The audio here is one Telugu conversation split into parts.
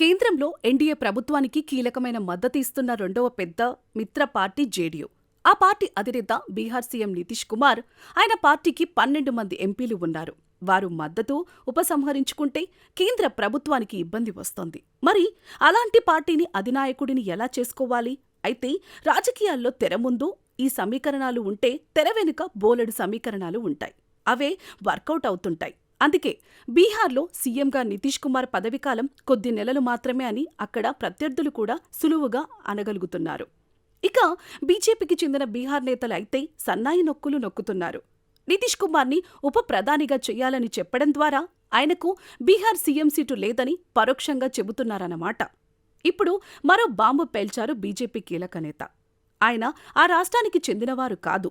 కేంద్రంలో ఎన్డీఏ ప్రభుత్వానికి కీలకమైన మద్దతు ఇస్తున్న రెండవ పెద్ద మిత్ర పార్టీ జేడీయూ. ఆ పార్టీ అధినేత బీహార్ సీఎం నితీష్ కుమార్ ఆయన పార్టీకి పన్నెండు మంది ఎంపీలు ఉన్నారు. వారు మద్దతు ఉపసంహరించుకుంటే కేంద్ర ప్రభుత్వానికి ఇబ్బంది వస్తోంది. మరి అలాంటి పార్టీని అధినాయకుడిని ఎలా చేసుకోవాలి? అయితే రాజకీయాల్లో తెర ముందు ఈ సమీకరణాలు ఉంటే తెర వెనుక బోలెడు సమీకరణాలు ఉంటాయి. అవే వర్కౌట్ అవుతుంటాయి. అందుకే బీహార్లో సీఎంగా నితీష్ కుమార్ పదవీకాలం కొద్ది నెలలు మాత్రమే అని అక్కడ ప్రత్యర్థులు కూడా సులువుగా అనగలుగుతున్నారు. ఇక బీజేపీకి చెందిన బీహార్ నేతలు అయితే సన్నాయి నొక్కులు నొక్కుతున్నారు. నితీష్ కుమార్ని ఉప ప్రధానిగా చేయాలని చెప్పడం ద్వారా ఆయనకు బీహార్ సీఎం సీటు లేదని పరోక్షంగా చెబుతున్నారన్నమాట. ఇప్పుడు మరో బాంబు పేల్చారు బీజేపీ కీలక నేత. ఆయన ఆ రాష్ట్రానికి చెందినవారు కాదు.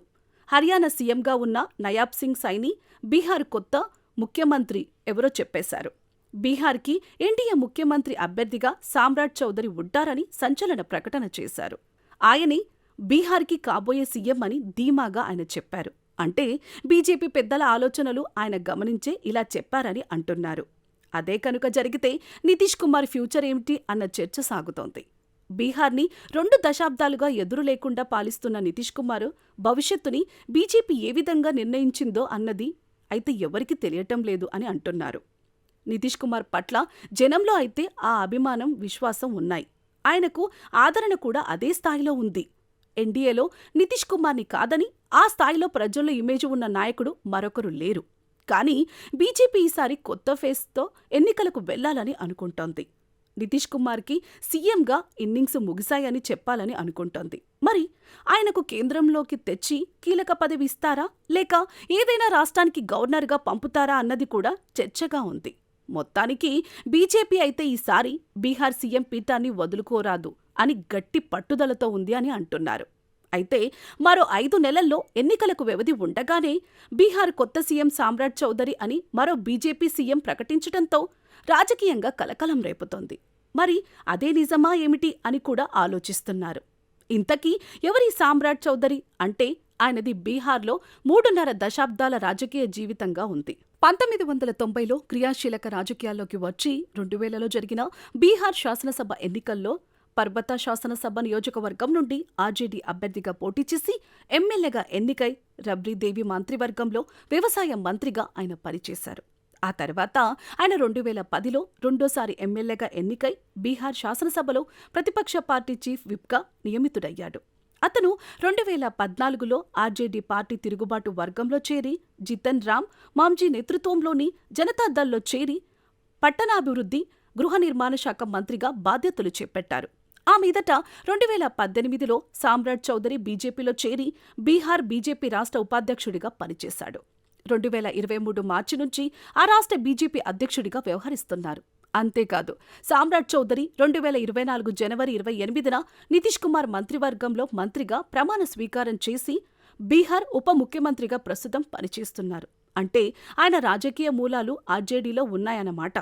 హర్యానా సీఎంగా ఉన్న నయాబ్ సింగ్ సైని బీహార్ కొత్త ముఖ్యమంత్రి ఎవరో చెప్పేశారు. బీహార్కి ఎన్డీఏ ముఖ్యమంత్రి అభ్యర్థిగా సామ్రాట్ చౌదరి ఉంటారని సంచలన ప్రకటన చేశారు. ఆయనే బీహార్కి కాబోయే సీఎం అని ధీమాగా ఆయన చెప్పారు. అంటే బీజేపీ పెద్దల ఆలోచనలు ఆయన గమనించే ఇలా చెప్పారని అంటున్నారు. అదే కనుక జరిగితే నితీష్ కుమార్ ఫ్యూచర్ ఏమిటి అన్న చర్చ సాగుతోంది. బీహార్ని రెండు దశాబ్దాలుగా ఎదురు లేకుండా పాలిస్తున్న నితీష్ కుమార్ భవిష్యత్తుని బీజేపీ ఏ విధంగా నిర్ణయించిందో అన్నది అయితే ఎవరికీ తెలియటం లేదు అని అంటున్నారు. నితీష్ కుమార్ పట్ల జనంలో అయితే ఆ అభిమానం విశ్వాసం ఉన్నాయి. ఆయనకు ఆదరణ కూడా అదే స్థాయిలో ఉంది. ఎన్డీఏలో నితీష్ కుమార్ని కాదని ఆ స్థాయిలో ప్రజల్లో ఇమేజ్ ఉన్న నాయకుడు మరొకరు లేరు. కానీ బీజేపీ ఈసారి కొత్త ఫేస్తో ఎన్నికలకు వెళ్ళాలని అనుకుంటోంది. నితీష్ కుమార్కి సీఎంగా ఇన్నింగ్స్ ముగిశాయని చెప్పాలని అనుకుంటోంది. మరి ఆయనకు కేంద్రంలోకి తెచ్చి కీలక పదవి ఇస్తారా? లేక ఏదైనా రాష్ట్రానికి గవర్నర్గా పంపుతారా అన్నది కూడా చర్చగా ఉంది. మొత్తానికి బీజేపీ అయితే ఈసారి బీహార్ సీఎం పీఠాన్ని వదులుకోరాదు అని గట్టి పట్టుదలతో ఉంది అని అంటున్నారు. అయితే మరో ఐదు నెలల్లో ఎన్నికలకు వ్యవధి ఉండగానే బీహార్ కొత్త సీఎం సామ్రాట్ చౌదరి అని మరో బీజేపీ సీఎం ప్రకటించడంతో రాజకీయంగా కలకలం రేపుతోంది. మరి అదే నిజమా ఏమిటి అని కూడా ఆలోచిస్తున్నారు. ఇంతకీ ఎవరి సామ్రాట్ చౌదరి? అంటే ఆయనది బీహార్లో మూడున్నర దశాబ్దాల రాజకీయ జీవితంగా ఉంది. పంతొమ్మిది వందల తొంభైలో క్రియాశీలక రాజకీయాల్లోకి వచ్చి రెండు వేలలో జరిగిన బీహార్ శాసనసభ ఎన్నికల్లో పర్వత శాసనసభ నియోజకవర్గం నుండి ఆర్జేడీ అభ్యర్థిగా పోటీ చేసి ఎమ్మెల్యేగా ఎన్నికై రబ్రీదేవి మంత్రివర్గంలో వ్యవసాయ మంత్రిగా ఆయన పనిచేశారు. ఆ తర్వాత ఆయన రెండు వేల పదిలో రెండోసారి ఎమ్మెల్యేగా ఎన్నికై బీహార్ శాసనసభలో ప్రతిపక్ష పార్టీ చీఫ్ విప్గా నియమితుడయ్యాడు. అతను రెండు వేల పద్నాలుగులో ఆర్జేడీ పార్టీ తిరుగుబాటు వర్గంలో చేరి జితన్ రామ్ మాంజీ నేతృత్వంలోని జనతాదళ్ళో చేరి పట్టణాభివృద్ధి గృహ నిర్మాణ శాఖ మంత్రిగా బాధ్యతలు చేపట్టారు. ఆ మీదట రెండు వేల పద్దెనిమిదిలో సామ్రాట్ చౌదరి బీజేపీలో చేరి బీహార్ బీజేపీ రాష్ట్ర ఉపాధ్యక్షుడిగా పనిచేశాడు. రెండు వేల ఇరవై మూడు మార్చి నుంచి ఆ రాష్ట్ర బీజేపీ అధ్యక్షుడిగా వ్యవహరిస్తున్నారు. అంతేకాదు సామ్రాట్ చౌదరి రెండు వేల ఇరవై నాలుగు జనవరి ఇరవై ఎనిమిదిన నితీష్ కుమార్ మంత్రివర్గంలో మంత్రిగా ప్రమాణ స్వీకారం చేసి బీహార్ ఉప ముఖ్యమంత్రిగా ప్రస్తుతం పనిచేస్తున్నారు. అంటే ఆయన రాజకీయ మూలాలు ఆర్జేడీలో ఉన్నాయన్నమాట.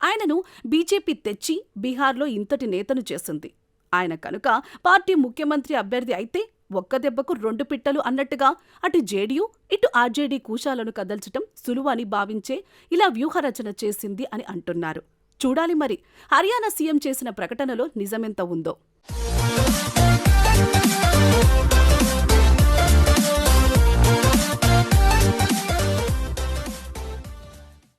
ఆయనను బీజేపీ తెచ్చి బీహార్లో ఇంతటి నేతను చేసింది. ఆయన కనుక పార్టీ ముఖ్యమంత్రి అభ్యర్థి అయితే ఒక్క దెబ్బకు రెండు పిట్టలు అన్నట్టుగా. అటు జేడీయూ ఇటు ఆర్జేడీ కూశాలను కదల్చటం సులువు అని భావించే ఇలా వ్యూహరచన చేసింది అని అంటున్నారు. చూడాలి మరి హర్యానా సీఎం చేసిన ప్రకటనలో నిజమెంత ఉందో?